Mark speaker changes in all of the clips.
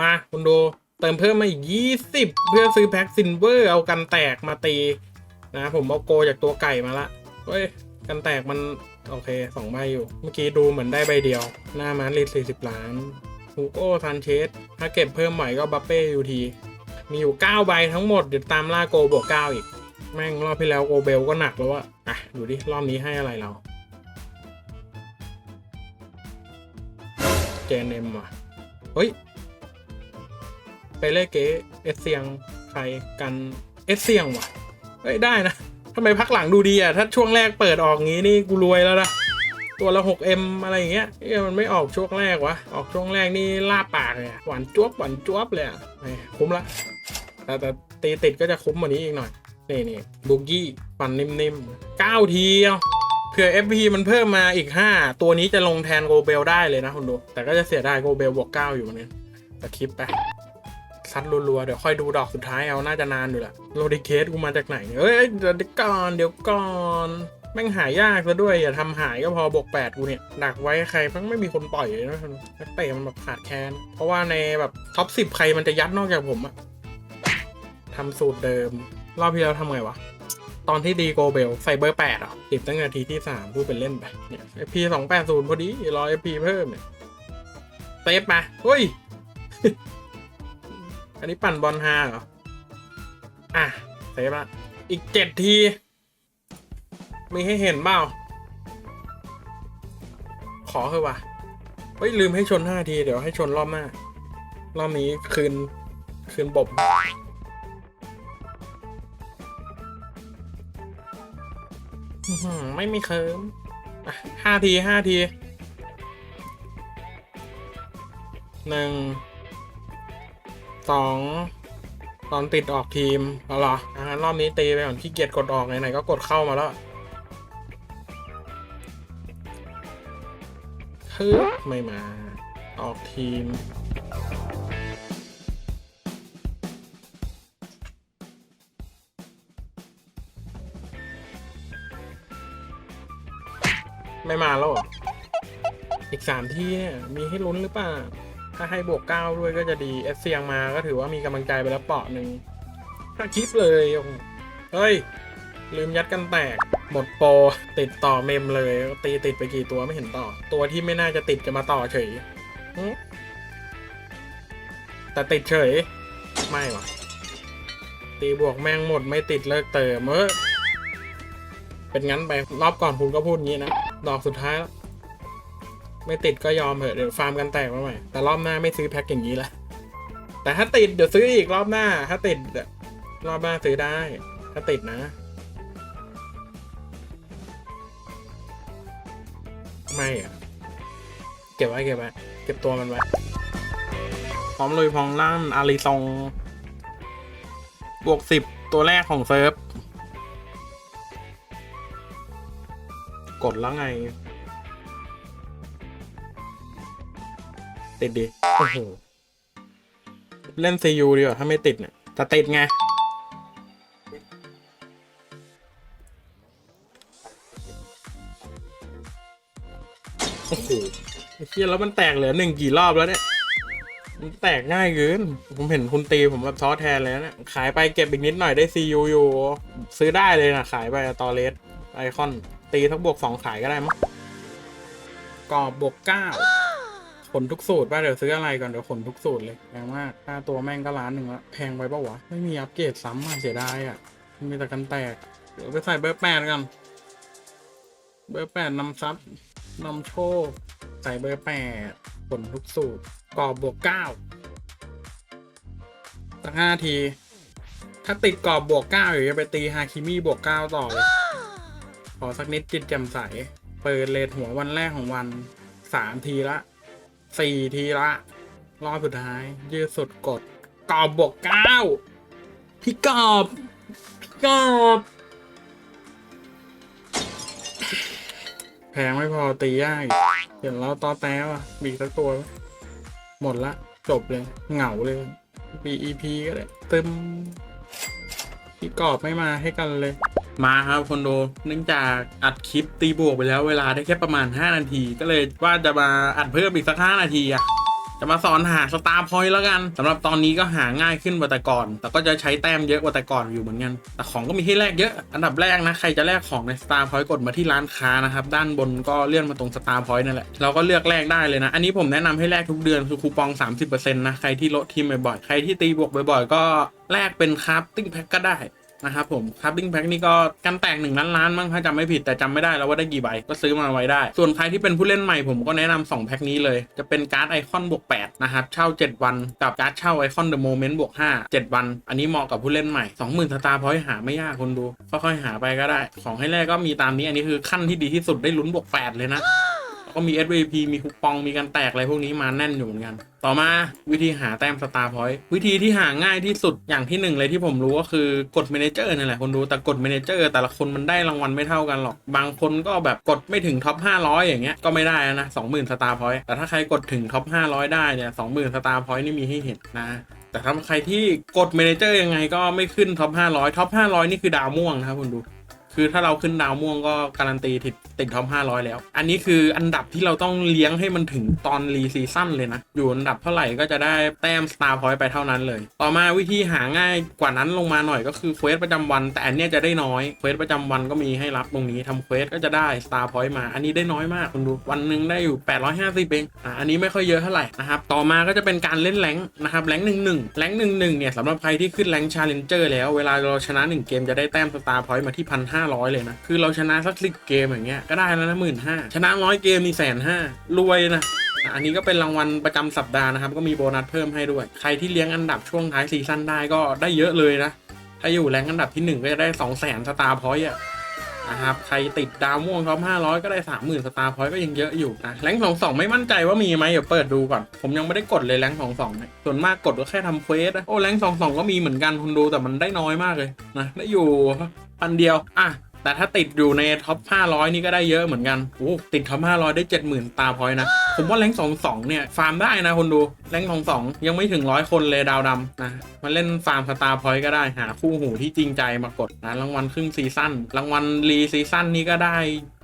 Speaker 1: มาคุณดูเติมเพิ่มมาอีกยี่สิบเพื่อซื้อแพ็กซินเวอร์เอากันแตกมาตีนะผมเอาโกจากตัวไก่มาละเฮ้ย กันแตกมัน โอเคสองใบอยู่ เมื่อกี้ดูเหมือนได้ใบเดียว หน้ามันรีดสี่สิบล้านฮูโก้ซันเชส ถ้าเก็บเพิ่มใหม่ก็บัปเป้ยูที มีอยู่ 9 ใบทั้งหมด เดี๋ยวตามล่าโกบวก 9 อีก แม่งรอบที่แล้วโกเบลก็หนักแล้วอะอะ ดูดิ รอบนี้ให้อะไรเรา เจนเอ็มว่ะ เฮ้ย ไปเล่เก๋เอสเซียงใครกันเอสเซียงวะเฮ้ยได้นะทำไมพักหลังดูดีอะ ถ้าช่วงแรกเปิดออกงี้นี่กูรวยแล้วนะตัวละ 6M อะไรอย่างเงี้ยเอ้มันไม่ออกช่วงแรกวะ ออกช่วงแรกนี่ล่าปากเลยหวานจ้วบหวานจ้วบเลยอะคุ้มละ แต่แต่ตีติดก็จะคุ้มกว่านี้อีกหน่อย นี่นี่บุกี้ฟันนิ่มๆ9ทีเอาเผื่อ FP มันเพิ่มมาอีก 5 ตัวนี้จะลงแทนโกเบลได้เลยนะคุณดู แต่ก็จะเสียดายโกเบลบวก 9 อยู่เหมือนกันแต่คลิปไปัดรัวๆ เดี๋ยวค่อยดูดอกสุดท้ายเอา น่าจะนานอยู่แหละโรดิเคสกูมาจากไหนเอ้ยเดี๋ยวก่อนเดี๋ยวก่อนแม่งหายากซะด้วย อย่าทำหายก็พอบวกแปดกูเนี่ย ดักไว้ใครมันไม่มีคนปล่อยเลยนะนักเตะมันแบบขาดแคลนเพราะว่าในแบบท็อปสิบใครมันจะยัดนอกจากผมอะทำสูตรเดิม รอบที่แล้วทำไงวะตอนที่ดีโกเบลใส่เบอร์แปดอะติดตั้งนาทีที่สามพูดเป็นเล่นไปเนี่ยเอพีสองแปดศูนย์พอดีรอเอพีเพิ่มเนี่ยเตฟมาเฮ้ย อันนี้ปั่นบอลฮาเหรอ อะเซฟละอีกเจ็ดที มีให้เห็นเปล่า ขอเถอะวะเฮ้ยลืมให้ชนห้าที เดี๋ยวให้ชนรอบหน้า รอบนี้คืน คืนบบไม่มีเคิร์มห้าทีห้าทีหนึ่ง สองตอนติดออกทีมเอาเหรองั้นรอบนี้ตีไปก่อนขี้เกียจกดออกไหนๆก็กดเข้ามาแล้วฮึบไม่มา ออกทีม ไม่มาแล้วอีกสามที่มีให้ลุ้นหรือเปล่า ถ้าให้บวกเก้าด้วยก็จะดีเอสเซียงมาก็ถือว่ามีกำลังใจไปแล้วเปาะหนึ่งถ้าคลิปเลยโอ้โหเฮ้ย ลืมยัดกันแตก หมดโปรติดต่อเมมเลย ตีติดไปกี่ตัวไม่เห็นต่อ ตัวที่ไม่น่าจะติดจะมาต่อเฉยแต่ติดเฉย ไม่หวะตีบวกแม่งหมดไม่ติดเลิกเติมเออเป็นงั้นไปรอบก่อนคุณก็พูดงี้นะ ดอกสุดท้ายแล้ว ไม่ติดก็ยอมเถอะเดี๋ยวฟาร์มกันแตกมาใหม่แต่รอบหน้าไม่ซื้อแพ็คอย่างนี้ละแต่ถ้าติดเดี๋ยวซื้ออีกรอบหน้า ถ้าติดรอบหน้าซื้อได้ ถ้าติดนะ ไม่อะเก็บไว้เก็บไว้เก็บตัวมันไว้พร้อมลุยพองล่างอาริซองบวกสิบตัวแรกของเซิร์ฟ กดแล้วไง ติดดิโอ้โหเล่นซียูดีกว่าถ้าไม่ติดเนี่ยแต่ติดไงโอ้โหไอ้เชี่ยแล้วมันแตกเหลือหนึ่งกี่รอบแล้วเนี่ยมันแตกง่ายเกิน ผมเห็นคุณตีผมแบบท้อแทนเลยนะเนี่ยขายไปเก็บอีกนิดหน่อยได้ซียูอยู่ ซื้อได้เลยนะขายไปตอเลสไอคอน ตีทั้งบวกสองขายก็ได้มั้งกรอบบวกเก้าข นทุกสูตรป่ะเดี๋ยวซื้ออะไรก่อนเดี๋ยวขนทุกสูตรเลยแพงมากค่าตัวแม่งก็ล้านหนึ่งละแพงไปปะวะไม่มีอัปเกรดซ้ำอะเสียดายอะมีแต่กันแตกเดี๋ยวไปใส่เบอร์แปดกัน เบอร์แปดนำซับนำโชคใส่เบอร์แปดขนทุกสูตรกรอบบวกเก้าตั้งห้าที ถ้าติดกรอบบวกเก้าอยู่จะไปตีฮาคิมิบวกเก้าต่อเลยขอสักนิดจิตแจ่มใส เปิดเลทหัววันแรกของวันสามทีละ สี่ทีละรอบสุดท้าย ยืดสุดกดกรอบบวกเก้าพี่กรอบพี่กรอบแพงไม่พอตียากอีกเห็นแล้วตอแต้วอะบีสักตัว หมดละ จบเลย เหงาเลย BEP ก็ได้ ตึมพี่กรอบไม่มาให้กันเลย มาครับคนดูเนื่องจากอัดคลิปตีบวกไปแล้วเวลาได้แค่ประมาณ 5 นาที ก็เลยว่าจะมาอัดเพิ่มอีกสัก 5 นาทีอะจะมาสอนหาสตาร์พอยต์แล้วกันสำหรับตอนนี้ก็หาง่ายขึ้นกว่าแต่ก่อน แต่ก็จะใช้แต้มเยอะกว่าแต่ก่อนอยู่เหมือนกัน แต่ของก็มีให้แลกเยอะ อันดับแรกนะ ใครจะแลกของในสตาร์พอยต์กดมาที่ร้านค้านะครับ ด้านบนก็เลื่อนมาตรงสตาร์พอยต์นั่นแหละ เราก็เลือกแลกได้เลยนะ อันนี้ผมแนะนำให้แลกทุกเดือนคือคูปอง 30%นะ ใครที่ลดทีมบ่อยๆ ใครที่ตีบวกบ่อยๆ ก็แลกเป็นคราฟติ้งแพ็กก็ได้ นะครับผมคัพติ้งแพ็กนี่ก็กันแตกหนึ่งล้านล้านมั้งถ้าจำไม่ผิดแต่จำไม่ได้แล้วว่าได้กี่ใบก็ซื้อมาไว้ได้ ส่วนใครที่เป็นผู้เล่นใหม่ผมก็แนะนำสองแพ็กนี้เลย จะเป็นการ์ดไอคอนบวก8นะครับเช่า 7 วันกับการ์ดเช่าไอคอนเดอะโมเมนต์บวก5 7 วัน อันนี้เหมาะกับผู้เล่นใหม่ 20,000สตาร์พอยต์หาไม่ยากคนดูค่อยๆหาไปก็ได้ ของให้แรกก็มีตามนี้อันนี้คือขั้นที่ดีที่สุดได้ลุ้นบวก8เลยนะ ก็มี SVP มีคูปองมีการแตกอะไรพวกนี้มาแน่นอยู่เหมือนกัน ต่อมาวิธีหาแต้มสตาร์พอยต์วิธีที่หาง่ายที่สุดอย่างที่หนึ่งเลยที่ผมรู้ก็คือกดเมนเจอร์นั่นแหละคนดูแต่กดเมนเจอร์แต่ละคนมันได้รางวัลไม่เท่ากันหรอก บางคนก็แบบกดไม่ถึงท็อป500 อย่างเงี้ยก็ไม่ได้นะ20,000สตาร์พอยต์แต่ถ้าใครกดถึงท็อป500 ได้เนี่ย20,000สตาร์พอยต์นี่มีให้เห็นนะแต่ถ้าใครที่กดเมนเจอร์ยังไงก็ไม่ขึ้นท็อป500ท็อป500 นี่คือดาวม่วงนะครับคุณดู คือถ้าเราขึ้นดาวม่วงก็การันตีติดติดท็อป500 แล้ว อันนี้คืออันดับที่เราต้องเลี้ยงให้มันถึงตอนรีซีซั่นเลยนะ อยู่อันดับเท่าไหร่ก็จะได้แต้มสตาร์พอยต์ไปเท่านั้นเลย ต่อมาวิธีหาง่ายกว่านั้นลงมาหน่อยก็คือเควสประจำวัน แต่อันเนี้ยจะได้น้อยเควสประจำวันก็มีให้รับตรงนี้ทำเควสก็จะได้สตาร์พอยต์มา อันนี้ได้น้อยมากคุณดูวันหนึ่งได้อยู่ 850เองอะอันนี้ไม่ค่อยเยอะเท่าไหร่นะครับต่อมาก็จะเป็นการเล่นแรงนะครับแรงหนึ่งหนึ่งแรงหนึ่งหนึ่งเนี่ยสำหรับใครที่ขึ้นแรงชาเลนเจอร์แล้วเวลาเราชนะหนึ่งเกมจะได้แต้มสตาร์พอยต์มาที่พันห้าร้อยเลยนะ คือเราชนะสักสิบเกมอย่างเงี้ยก็ได้แล้วนะหมื่นห้าชนะร้อยเกมมีแสนห้ารวยนะอันนี้ก็เป็นรางวัลประจำสัปดาห์นะครับ ก็มีโบนัสเพิ่มให้ด้วย ใครที่เลี้ยงอันดับช่วงท้ายซีซั่นได้ก็ได้เยอะเลยนะ ถ้าอยู่แรงอันดับที่ 1 ก็จะได้ 2 0 0 0 0 0สตาร์พอยต์อะนะครับ ใครติดดาวม่วงท็อป500 ก็ได้ 30,000 สตาร์พอยต์ก็ยังเยอะอยู่นะแรงสองสองไม่มั่นใจว่ามีไหมเดี๋ยวเปิดดูก่อน ผมยังไม่ได้กดเลยแรงสองสองเนี่ยส่วนมากกดก็แค่ทำเควสนะโอ้แรงสองสองก็มีเหมือนกันคุณดูแต่มันได้น้อยมากเลยนะได้อยู่ อันเดียว อะ แต่ถ้าติดอยู่ในท็อป 500 นี่ก็ได้เยอะเหมือนกันโอ้ติดท็อป 500 ได้ 70,000 ตาพอยต์นะ ผมว่าแรงสองสองเนี่ย ฟาร์มได้นะคนดูแรงสองสองยังไม่ถึงร้อยคนเลยดาวดำนะมาเล่นฟาร์มสตาร์พอยต์ก็ได้หาคู่หูที่จริงใจมากดนะรางวัลครึ่งซีซั่นรางวัลรีซีซั่นนี่ก็ได้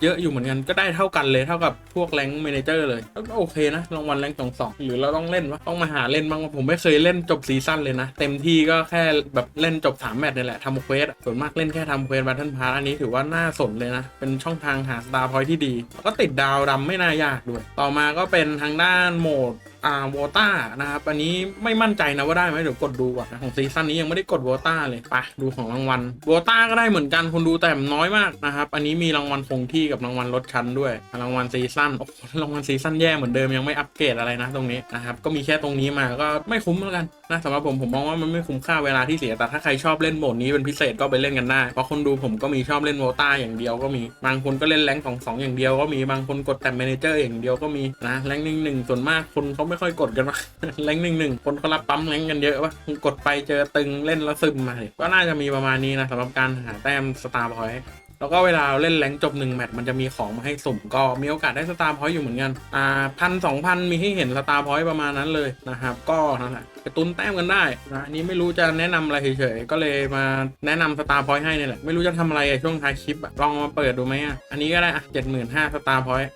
Speaker 1: เยอะอยู่เหมือนกันก็ได้เท่ากันเลยเท่ากับพวกแรงเมเนเจอร์เลยก็โอเคนะรางวัลแรงสองสองหรือเราต้องเล่นวะต้องมาหาเล่นบ้างผมไม่เคยเล่นจบซีซั่นเลยนะ เต็มที่ก็แค่แบบเล่นจบสามแมตช์นี่แหละทำเควสส่วนมากเล่นแค่ทำเควสบัตเทิลพาร์อันนี้ถือว่าน่าสนเลยนะ เป็นช่องทางหาสตาร์พอยที่ดี แล้วก็ติดดาวดำไม่น่ายากด้วย ต่อมาก็เป็นทางด้านโหมด อ่าโวต้านะครับ อันนี้ไม่มั่นใจนะว่าได้ไหมเดี๋ยวกดดูก่อนนะของซีซั่นนี้ยังไม่ได้กดโวต้าเลยไปดูของรางวัลโวต้าก็ได้เหมือนกันคนดูแต่น้อยมากนะครับ อันนี้มีรางวัลคงที่กับรางวัลลดชั้นด้วยรางวัลซีซั่นโอ้รางวัลซีซั่นแย่เหมือนเดิมยังไม่อัปเกรดอะไรนะตรงนี้นะครับก็มีแค่ตรงนี้มาก็ไม่คุ้มแล้วกันนะสำหรับผมผมมองว่ามันไม่คุ้มค่าเวลาที่เสียแต่ถ้าใครชอบเล่นโหมดนี้เป็นพิเศษก็ไปเล่นกันได้เพราะคนดูผมก็มีชอบเล่นโวต้าอย่างเดียวก็มีบางคนก็เล่นแรงสองสองอย่างเดียวก็มีบางคนกดแต่เมเนเจอร์อย่างเดียวก็มีนะแรงหนึ่งหนึ่งส่วนมากคนเขาไม่ค่อยกดกันมาแรงหนึ่งหนึ่งคนเขารับปั๊มแรงกันเยอะวะกดไปเจอตึงเล่นแล้วซึมมาเลยก็น่าจะมีประมาณนี้นะสำหรับการหาแต้มสตาร์พอยต์แล้วก็เวลาเล่นแรงจบหนึ่งแมตช์มันจะมีของมาให้สุ่มก็มีโอกาสได้สตาร์พอยต์อยู่เหมือนกัน อ่าพันสองพันมีให้เห็นสตาร์พอยต์ประมาณนั้นเลยนะครับ ก็นั่นแหละไปตุนแต้มกันได้นะอันนี้ไม่รู้จะแนะนำอะไรเฉยๆ ก็เลยมาแนะนำสตาร์พอยต์ให้นี่แหละ ไม่รู้จะทำอะไรช่วงท้ายคลิปอะลองมาเปิดดูไหมอะ อันนี้ก็ได้อะเจ็ดหมื่นห้าสตาร์พอยต์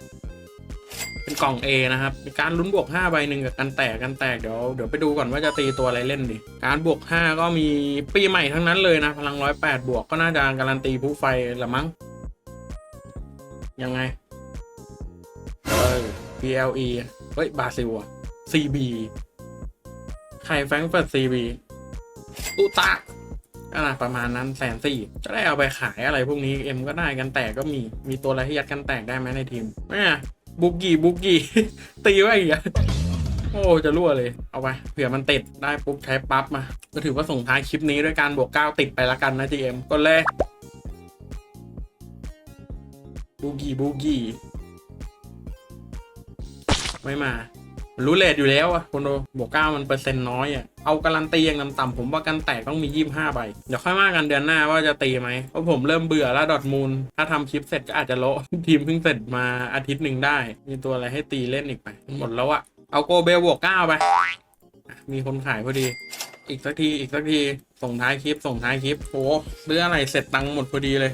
Speaker 1: กล่อง A นะครับการลุ้นบวก5ใบหนึ่งกับกันแตกกันแตกเดี๋ยวเดี๋ยวไปดูก่อนว่าจะตีตัวอะไรเล่นดิการบวก 5 ก็มีปีใหม่ทั้งนั้นเลยนะพลัง108บวกก็น่าจะการันตีผู้ไฟละมั้งยังไงเออ PLE เฮ้ยบาซิลอะ CB ไข่แฟงเฟิร์ต CB ตุตะก็นะประมาณนั้นแสนสี่จะได้เอาไปขายอะไรพวกนี้เอ็มก็ได้กันแตกก็มีมีตัวอะไรที่ยัดกันแตกได้ไหมในทีมแม่ บุกกี้บุกกี้ตีไว้อีกอะโอ้จะรั่วเลย เอาไปเผื่อมันติดได้ปุ๊บใช้ปั๊บมา ก็ถือว่าส่งท้ายคลิปนี้ด้วยการบวก9ติดไปละกันนะจีเอ็มก็เลยบุกี้บุกี้ไม่มา รู้เลทอยู่แล้วอะคนดูบวกเก้ามันเปอร์เซ็นต์น้อยอะเอาการันตีอย่างต่ำๆผมว่ากันแตกต้องมียี่ห้าใบเดี๋ยวค่อยว่ากันเดือนหน้าว่าจะตีไหมเพราะผมเริ่มเบื่อแล้วดอทมูลถ้าทำคลิปเสร็จก็อาจจะโละทีมเพิ่งเสร็จมาอาทิตย์หนึ่งได้ มีตัวอะไรให้ตีเล่นอีกไป หมดแล้วอะเอาโกเบลบวกเก้าไปมีคนขายพอดี อีกสักทีอีกสักทีส่งท้ายคลิปส่งท้ายคลิปโหซื้องอะไรเสร็จตังค์หมดพอดีเลย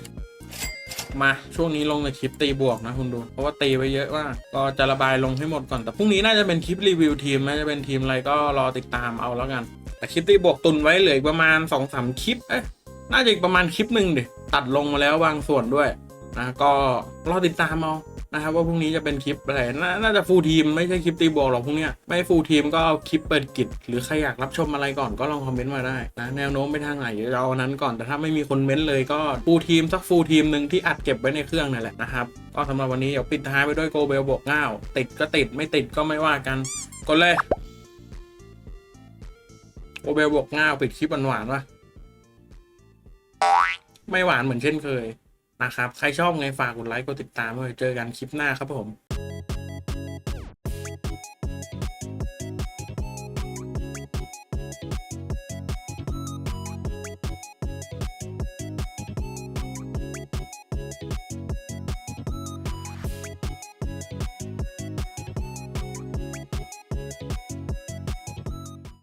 Speaker 1: มาช่วงนี้ลงในคลิปตีบวกนะคุณดู เพราะว่าตีไปเยอะมากก็จะระบายลงให้หมดก่อน แต่พรุ่งนี้น่าจะเป็นคลิปรีวิวทีมน่าจะเป็นทีมอะไรก็รอติดตามเอาแล้วกัน แต่คลิปตีบวกตุนไว้เหลืออีกประมาณ2อสคลิปเอ๊ะน่าจะอีกประมาณคลิปหนึ่งดิตัดลงมาแล้วบางส่วนด้วยนะก็รอติดตามเอา นะครับว่าพรุ่งนี้จะเป็นคลิปอะไรนน่าจะฟูลทีมไม่ใช่คลิปตีบวกหรอกพรุ่งเนี้ยไม่ฟูลทีมก็เอาคลิปเปิดกิจ หรือใครอยากรับชมอะไรก่อนก็ลองคอมเมนต์มาได้นะแนวโน้มไปทางไหนเดี๋ยวเราเอาอันนั้นก่อนแต่ถ้าไม่มีคนเม้นต์เลยก็ฟูลทีมสักฟูลทีมหนึ่งที่อัดเก็บไว้ในเครื่องนั่นแหละนะครับก็สำหรับวันนี้เดี๋ยวปิดท้ายไปด้วยโกเบลบวกเก้าติดก็ติดไม่ติดก็ไม่ว่ากันกดเลยโอเบลบอกง่าวปิดคลิปหวานๆวะไม่หวานเหมือนเช่นเคย นะครับ ใครชอบไงฝากกดไลค์กดติดตามไว้เจอกันคลิปหน้าครับผม